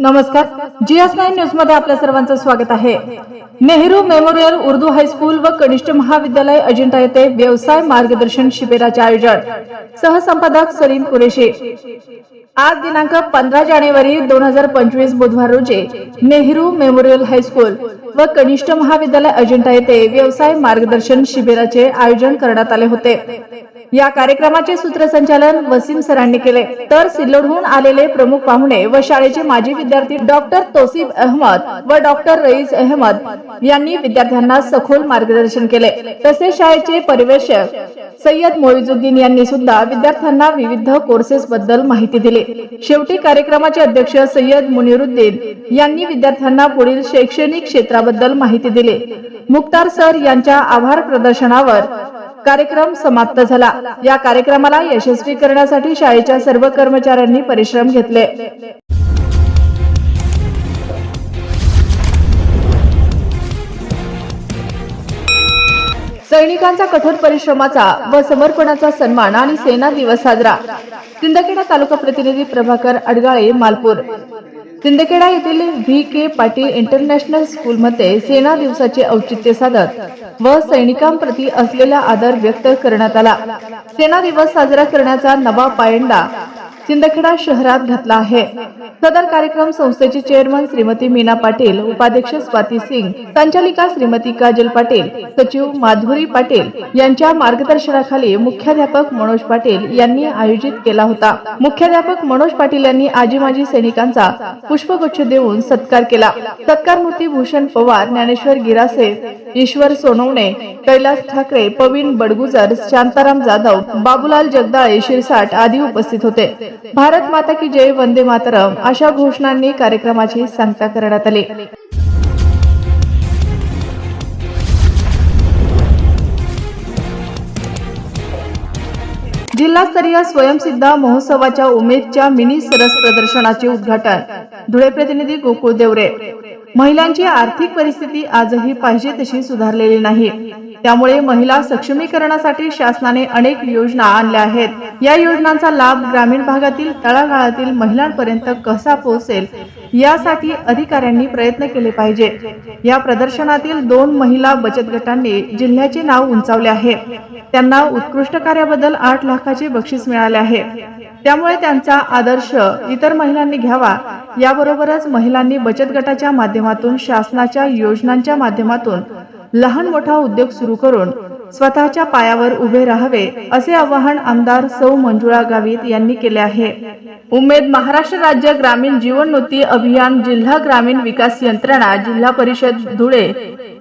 नमस्कार. GS nine न्यूजमध्ये आपल्या सर्वांचं स्वागत आहे. नेहरू मेमोरियल उर्दू हायस्कूल व कनिष्ठ महाविद्यालय अजिंठा येथे व्यवसाय मार्गदर्शन शिबिराचे आयोजन. सहसंपादक सलीम कुरेशी. आज दिनांक पंधरा जानेवारी दोन हजार पंचवीस बुधवार रोजी नेहरू मेमोरियल हायस्कूल व कनिष्ठ महाविद्यालय अजिंठा येथे व्यवसाय मार्गदर्शन शिबिराचे आयोजन करण्यात आले होते. या कार्यक्रमाचे सूत्रसंचालन वसीम सरांनी केले. तर सिल्लोडहून आलेले प्रमुख पाहुणे व शाळेचे माजी विद्यार्थी डॉक्टर तोसिफ अहमद व डॉक्टर रईस अहमद यांनी विद्यार्थ्यांना सखोल मार्गदर्शन केले. तसेच शाळेचे परिवेशक सय्यद मोहिजुद्दीन यांनी सुद्धा विद्यार्थ्यांना विविध कोर्सेस बद्दल माहिती दिली. शेवटी कार्यक्रमाचे अध्यक्ष सय्यद मुनिरुद्दीन यांनी विद्यार्थ्यांना पुढील शैक्षणिक क्षेत्राबद्दल माहिती दिली. मुक्तार सर यांच्या आभार प्रदर्शनावर कार्यक्रम समाप्त झाला. या कार्यक्रमाला यशस्वी करण्यासाठी शाळेच्या सर्व कर्मचाऱ्यांनी परिश्रम घेतले. सैनिकांचा कठोर परिश्रमाचा व समर्पणाचा सन्मान आणि सेना दिवस साजरा. सिंदखेडा तालुका प्रतिनिधी प्रभाकर अडगाळे मालपूर. सिंदखेडा येथील व्ही के पाटील इंटरनॅशनल स्कूलमध्ये सेना दिवसाचे औचित्य साधत व सैनिकांप्रती असलेला आदर व्यक्त करण्यात आला. सेना दिवस साजरा करण्याचा नवा पायंडा सिंदखेडा शहरात घातला आहे. सदर कार्यक्रम संस्थेचे चेअरमन श्रीमती मीना पाटील उपाध्यक्ष स्वाती सिंग संचालिका श्रीमती काजल पाटील सचिव माधुरी पाटील यांच्या मार्गदर्शनाखाली मुख्याध्यापक मनोज पाटील यांनी आयोजित केला होता. मुख्याध्यापक मनोज पाटील यांनी आजी माजी सैनिकांचा पुष्पगुच्छ देऊन सत्कार केला. सत्कार मूर्ती भूषण पवार ज्ञानेश्वर गिरासे ईश्वर सोनवणे कैलास ठाकरे पवीन बडगुजर शांताराम जाधव बाबूलाल जगदाळे शिरसाट आदी उपस्थित होते. भारत माता की जय वंदे मातरम अशा घोषणांनी कार्यक्रमाची सांगता करण्यात आली. जिल्हास्तरीय स्वयंसिद्धा महोत्सवाच्या उमेदच्या मिनी सरस प्रदर्शनाचे उद्घाटन. धुळे प्रतिनिधी गोकुळ देवरे. महिलांची आर्थिक परिस्थिती आजही पाहिजे तशी सुधारलेली नाही. त्यामुळे महिला सक्षमीकरणासाठी शासनाने अनेक योजना आणल्या आहेत. या योजनांचा लाभ ग्रामीण भागातील तळागाळातील महिलांपर्यंत कसा पोहोचेल यासाठी अधिकाऱ्यांनी प्रयत्न केले पाहिजे. या प्रदर्शनातील दोन महिला बचत गटांनी जिल्ह्याचे नाव उंचावले आहे. त्यांना उत्कृष्ट कार्याबद्दल आठ लाखाचे बक्षीस मिळाले आहे. त्यामुळे त्यांचा आदर्श इतर महिलांनी घ्यावा. याबरोबरच महिलांनी बचत गटाच्या माध्यमातून शासनाच्या योजनांच्या माध्यमातून लहान मोठा उद्योग सुरू करून स्वतःच्या पायावर उभे राहावे असे आवाहन आमदार सौ मंजुळा गावित यांनी केले आहे. उमेद महाराष्ट्र राज्य ग्रामीण जीवनोन्नती अभियान जिल्हा ग्रामीण विकास यंत्रणा जिल्हा परिषद धुळे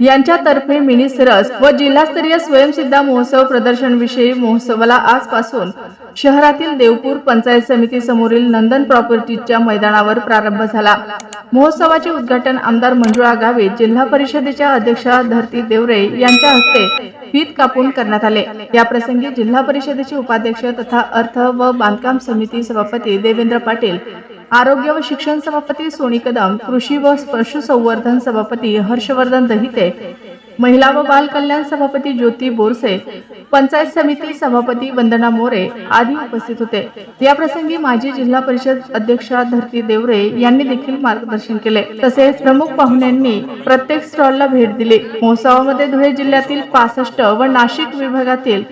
यांच्यातर्फे मिनी सरस व जिल्हास्तरीय स्वयंसिद्धा महोत्सव प्रदर्शन विषयी महोत्सवाला आजपासून शहरातील देवपूर पंचायत समिती समोरील नंदन प्रॉपर्टीच्या मैदानावर प्रारंभ झाला. महोत्सवाचे उद्घाटन आमदार मंजुळा गावे जिल्हा परिषदेच्या अध्यक्षा धरती देवरे यांच्या हस्ते फीत कापून करण्यात आले. या प्रसंगी जिल्हा परिषदेचे उपाध्यक्ष तथा अर्थ व बांधकाम समिती सभापती देवेंद्र पाटील आरोग्य व शिक्षण सभापती सोनी कदम कृषी व पशुसंवर्धन सभापती हर्षवर्धन दहिते महिला व बाल कल्याण सभापती ज्योती बोरसे पंचायत समिती सभापती वंदना मोरे आदी उपस्थित होते. या प्रसंगी माजी जिल्हा परिषद अध्यक्षा धरती देवरे यांनी देखील मार्गदर्शन केले. तसेच प्रमुख पाहुण्यांनी प्रत्येक स्टॉलला भेट दिली. महोत्सवामध्ये धुळे जिल्ह्यातील पासष्ट व नाशिक विभागातील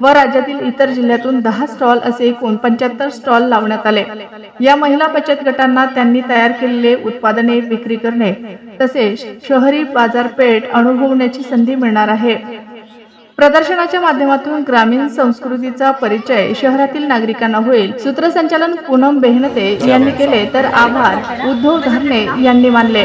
व राज्यातील इतर जिल्ह्यातून दहा स्टॉल असे एकूण पंच्याहत्तर स्टॉल लावण्यात आले. या महिला बचत गटांना त्यांनी तयार केलेले उत्पादने विक्री करणे तसेच शहरी बाजारपेठ अनुभवण्याची करण्याची संधी मिळणार आहे प्रदर्शनाच्या माध्यमातून ग्रामीण संस्कृतीचा परिचय शहरातील नागरिकांना होईल सूत्रसंचालन पूनम बेहनते यांनी केले तर आभार उद्धव धरणे यांनी मानले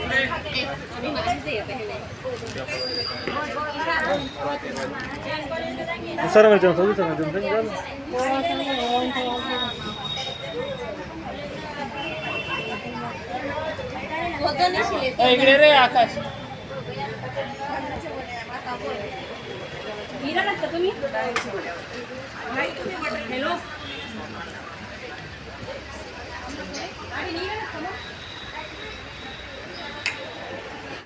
सर मैले जाउँछ कि सर जाउँछ नि इकडे रे आकाश तुम्ही हॅलो आणि